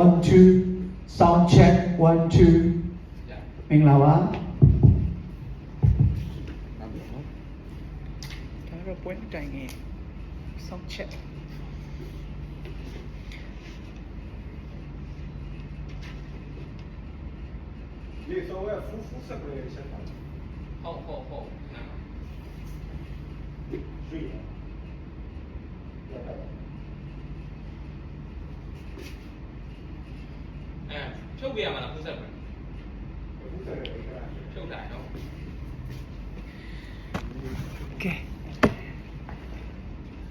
one two sound check one two မင်္ဂလာပါဒါတော့ပွဲအတိုင်ငယ်စောင့်ချက်ဒီဆိုရဖူးဖူးစပရေးချက်တာ ဟုတ်ဟုတ်ဟုတ်နား ရှိရ အဲ ဖြုတ်ပြရမှာလားဖုဆက်ပဲဖူးစပရေးကဖြုတ်တာနော်ကဲ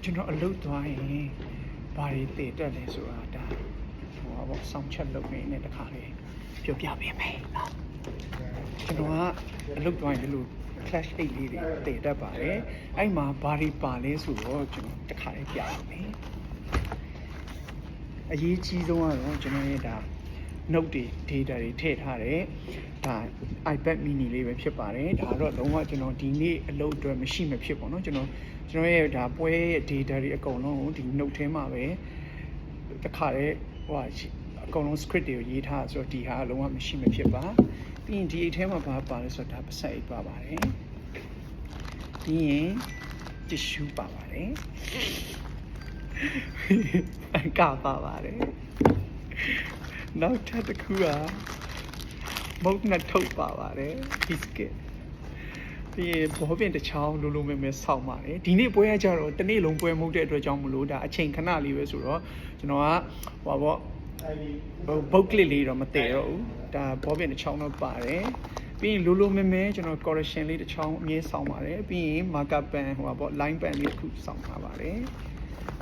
ကျွန်တော်အလုပ်သွားရင်ဘာတွေတည်တက်လဲဆိုတာဒါဟိုပါပေါ့စောင့်ချက်လုပ်နေနဲ့တခါလေးပြောပြပေးမယ်နော်ကျွန်တော်ကအလုပ်သွားရင်ဒီလို clash 8လေးတွေတည်တက်ပါတယ်အဲ့မှာဘာတွေပါလဲဆိုတော့ကျွန်တော်တခါလေးပြရမယ်အရေးကြီးဆုံးကတော့ကျွန်တော်ရဲ့ဒါ note တွေ data တွေထည့်ထားတယ်ဒါ iPad mini လေးပဲဖြစ်ပါတယ်ဒါတော့လုံးဝကျွန်တော်ဒီနေ့အလုပ်အတွက်မရှိမဖြစ်ပေါ့နော်ကျွန်တော်ကျွန်တော်ရဲ့ဒါပွဲရဲ့ data တွေအကုန်လုံးကိုဒီ note ထဲမှာပဲတခါတည်းဟိုဟာရှိအကုန်လုံး script တွေကိုရေးထားဆိုတော့ဒီဟာလုံးဝမရှိမဖြစ်ပါပြီးရင်ဒီအိတ်ထဲမှာဘာပါလဲဆိုတော့ဒါပစက်အိတ်ပါပါတယ်ပြီးရင် tissue ပါပါတယ်အကပါပါတယ် နောက်ထပ်တစ်ခုကမုတ်နှစ်ထုတ်ပါပါတယ် biscuit ပြီးရင်ဘောပင်တစ်ချောင်းလိုလိုမဲမဲဆောက်ပါတယ်ဒီနေ့ပွဲရကြတော့တစ်နေ့လုံးပွဲမဟုတ်တဲ့အတွက်ကြောင့်မလို့ဒါအချိန်ခဏလေးပဲဆိုတော့ကျွန်တော်ကဟိုပါပေါ့အဲဒီဟိုဘုတ်ကလစ်လေးတော့မတည်တော့ဘူးဒါဘောပင်တစ်ချောင်းတော့ပါတယ်ပြီးရင်လိုလိုမဲမဲကျွန်တော် correction လေးတစ်ချောင်းအမြဲဆောင်းပါတယ်ပြီးရင် marker pen ဟိုပါပေါ့ line pen လေးတစ်ခုဆောင်းထားပါတယ်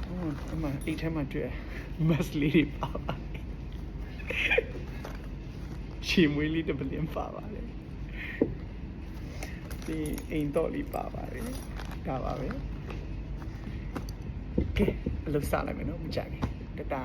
ဟုတ်အမှအိတ်ထဲမှာတွေ့ mask လေးတွေပါပါတယ် ချီမွေးလေးတစ်ပလင်းပါပါတယ်ဒီအိမ်တော့လေးပါပါတယ်ဒါပါပဲကဲအလုပ်စလိုက်မယ်နော်မကြခင်တတာ